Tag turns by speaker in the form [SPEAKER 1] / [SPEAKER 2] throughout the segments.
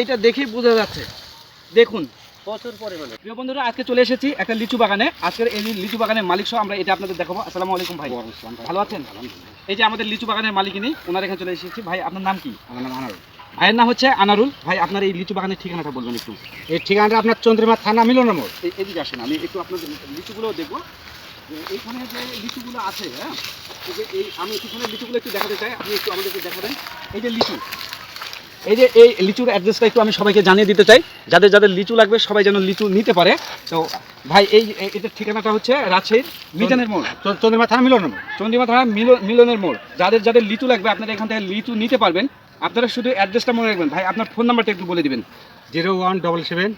[SPEAKER 1] এটা দেখেই বোঝা যাচ্ছে। দেখুন।
[SPEAKER 2] প্রচুর পরিমাণে।
[SPEAKER 1] প্রিয় বন্ধুরা আজকে চলে এসেছি একটা লিচু বাগানে। আজকের এই লিচু বাগানের মালিক সহ আমরা এটা আপনাদের দেখাবো। আসসালামু আলাইকুম ভাই। ভালো আছেন? এই যে আমাদের লিচু বাগানের মালিক ইনি ওনার এখানে চলে এসেছি। ভাই আপনার নাম কি?
[SPEAKER 3] আমার নাম আনারুল।
[SPEAKER 1] ভাইয়ের নাম হচ্ছে আনারুল। ভাই আপনার এই লিচু বাগানের ঠিকানাটা বলবেন একটু।
[SPEAKER 3] এই ঠিকানাটা আপনার চন্দ্রিমা থানা মিলনের মোড়।
[SPEAKER 1] এদিকে আসেন আমি একটু আপনাদের লিচুগুলো দেখব। এইখানে যে লিচুগুলো আছে হ্যাঁ? এই আমি কিছুক্ষণের লিচুগুলো একটু দেখাতে চাই। আপনি একটু আমাদেরকে দেখাবেন। এই যে লিচু এই যে এই লিচুর অ্যাড্রেসটা একটু আমি সবাইকে জানিয়ে দিতে চাই। যাদের যাদের লিচু লাগবে সবাই যেন লিচু নিতে পারে। তো ভাই এই এটার ঠিকানাটা হচ্ছে রাজশাহীর মিজানের মোড়।
[SPEAKER 3] চন্দ্রিমা থানা মিলনের মোড়।
[SPEAKER 1] চন্দ্রিমা থানা মিল- মিলনের মোড়। যাদের যাদের লিচু লাগবে আপনারা এখান থেকে লিচু নিতে পারবেন। আপনারা শুধু অ্যাড্রেসটা মনে রাখবেন। ভাই আপনার ফোন নাম্বারটা একটু বলে দিবেন।
[SPEAKER 3] Zero one double seven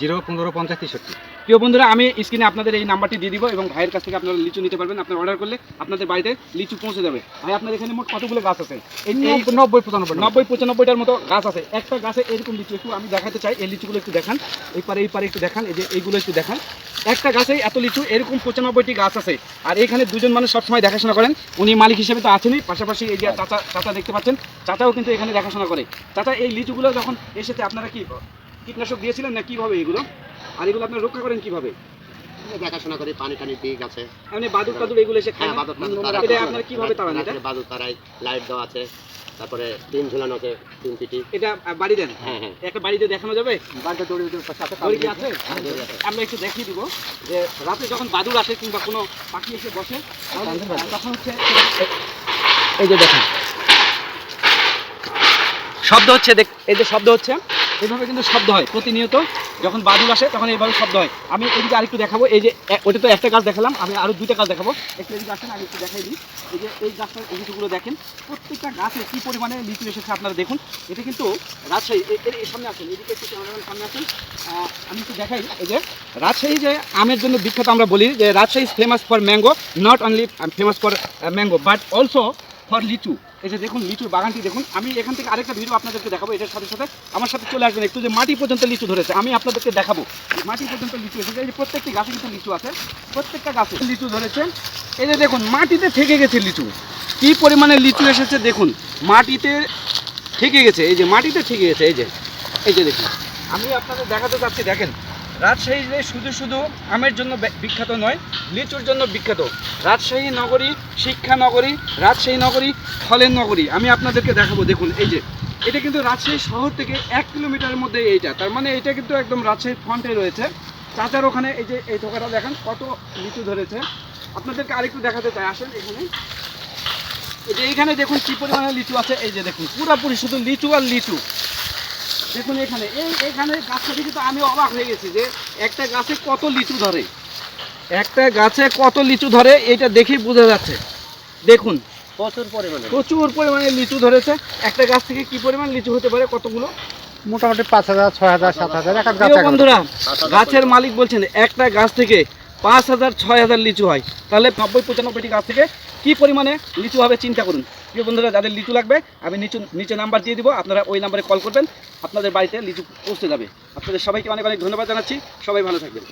[SPEAKER 3] zero পনেরো পঞ্চাশ তেষট্টি।
[SPEAKER 1] প্রিয় বন্ধুরা আমি স্ক্রিনে আপনাদের এই নাম্বারটি দিয়ে দিব এবং ভাইয়ের কাছ থেকে আপনারা লিচু নিতে পারবেন। আপনারা অর্ডার করলে আপনাদের বাড়িতে লিচু পৌঁছে যাবে। ভাই আপনার এখানে মোট কতগুলো গাছ আছে? এই
[SPEAKER 3] নব্বই- নব্বই পঁচানব্বই নব্বই।
[SPEAKER 1] নব্বই পঁচানব্বইটার মতো গাছ আছে। একটা গাছে এরকম লিচু একটু আমি দেখাতে চাই। এই লিচুগুলো একটু দেখান। এই পারে এই পারে একটু দেখান। এই যে এইগুলো একটু দেখান। একটা গাছে এত লিচু এরকম পঁচানব্বইটি গাছ আছে। আর এখানে দুজন মানুষ সবসময় দেখাশোনা করেন। উনি মালিক হিসেবে তো আছেনই। পাশাপাশি এই যে চাচা চাচা দেখতে পাচ্ছেন। চাচাও কিন্তু এখানে দেখাশোনা করে। চাচা এই লিচুগুলো যখন এসেছে আপনারা কি কীটনাশক দিয়েছিলেন না কীভাবে এগুলো? আর এগুলো আপনারা রক্ষা করেন কীভাবে?
[SPEAKER 2] দেখাশোনা করি পানি টানি দিক আছে।
[SPEAKER 1] মানে বাদুর টাদুর এগুলো এসে খায়
[SPEAKER 2] হ্যাঁ? বাদর
[SPEAKER 1] এটা
[SPEAKER 2] তারা-
[SPEAKER 1] আপনারা কীভাবে তাড়ান এটা?
[SPEAKER 2] বাদুর তারাই লাইট দেওয়া আছে তারপরে টিন ঝুলানো আছে তিন পিটি।
[SPEAKER 1] এটা বাড়ি দেন?
[SPEAKER 2] হ্যাঁ হ্যাঁ।
[SPEAKER 1] একটা বাড়িতে দেখানো যাবে?
[SPEAKER 2] বাড়িতে দড়ি সাথে
[SPEAKER 1] দড়ি কি আছে? আমরা একটু দেখিয়ে দিব যে রাতে যখন বাদুর আসে কিংবা কোনো পাখি এসে বসে তখন হচ্ছে এই যে দেখেন। শব্দ হচ্ছে দেখ এই যে শব্দ হচ্ছে এইভাবে কিন্তু শব্দ হয় প্রতিনিয়ত। যখন বাদুর আসে, তখন এইভাবে শব্দ হয়। আমি এদিকে আরেকটু দেখাবো, এই যে ওটা তো একটা গাছ দেখালাম, আমি আরও দুইটা গাছ দেখাবো। একটু এদিকে আসেন, আমি একটু দেখাই দিই। এই যে, এই গাছটার লিচুগুলো দেখেন, প্রত্যেকটা গাছে কী পরিমাণে লিচু এসেছে আপনারা দেখুন। এটা কিন্তু রাজশাহী এর সামনে আসেন, এদিকে একটু ক্যামেরাম্যান সামনে আসেন। আমি একটু দেখাই এই যে, রাজশাহী যে আমের জন্য বিখ্যাত আমরা বলি, যে Rajshahi is famous for mango not only famous for mango but also for litchi. এই যে দেখুন, লিচুর বাগানটি দেখুন। আমি এখান থেকে আরেকটা ভিডিও আপনাদেরকে দেখাবো, এটার সাথে সাথে আমার সাথে চলে আসবেন। একটু যে মাটি পর্যন্ত লিচু ধরেছে, আমি আপনাদেরকে দেখাবো। মাটি পর্যন্ত লিচু এসেছে, এই যে প্রত্যেকটি গাছে কিন্তু লিচু আছে, প্রত্যেকটা গাছে লিচু ধরেছে। এই যে দেখুন, মাটিতে থেকে গেছে লিচু। কি পরিমাণে লিচু এসেছে দেখুন, মাটিতে থেকে গেছে, এই যে মাটিতে থেকে গেছে, এই যে এই যে দেখুন। আমি আপনাদের দেখাতে চাচ্ছি, দেখেন। রাজশাহী যে শুধু শুধু আমের জন্য বিখ্যাত নয়, লিচুর জন্য বিখ্যাত। রাজশাহী নগরী, শিক্ষা নগরী, রাজশাহী নগরী, ফলের নগরী। আমি আপনাদেরকে দেখাবো, দেখুন, এই যে, এটা কিন্তু রাজশাহী শহর থেকে এক কিলোমিটারের মধ্যে এইটা। তার মানে এটা কিন্তু একদম রাজশাহীর ফ্রন্টে রয়েছে। চাচার ওখানে এই যে, এই ঠোকাটা দেখেন, কত লিচু ধরেছে। আপনাদেরকে আরেকটু দেখাতে চাই, আসেন এখানে। এই যে, এইখানে দেখুন কি পরিমাণে লিচু আছে। এই যে, দেখুন, পুরোপুরি শুধু লিচু আর লিচু। দেখুন এখানে এই এখানে গাছটা দেখে তো আমি অবাক হয়ে গেছি যে একটা গাছে কত লিচু ধরে। একটা গাছে কত লিচু ধরে এটা দেখেই বোঝা যাচ্ছে। দেখুন
[SPEAKER 2] প্রচুর পরিমাণে।
[SPEAKER 1] প্রচুর পরিমাণে লিচু ধরেছে। একটা গাছ থেকে কি পরিমাণ লিচু হতে পারে কতগুলো?
[SPEAKER 3] মোটামুটি পাঁচ হাজার ছয় হাজার সাত হাজার এক
[SPEAKER 1] বন্ধুরা গাছের মালিক বলছেন একটা গাছ থেকে পাঁচ হাজার ছয় হাজার লিচু হয়। তাহলে নব্বই পঁচানব্বইটি গাছ থেকে কি পরিমাণে লিচু হবে চিন্তা করুন? প্রিয় বন্ধুরা, যাদের লিচু লাগবে, আমি নিচু নিচে নাম্বার দিয়ে দিব। আপনারা ওই নাম্বারে কল করবেন। আপনাদের বাড়িতে লিচু পৌঁছে যাবে। আপনাদের সবাইকে অনেক অনেক ধন্যবাদ জানাচ্ছি। সবাই ভালো থাকবেন।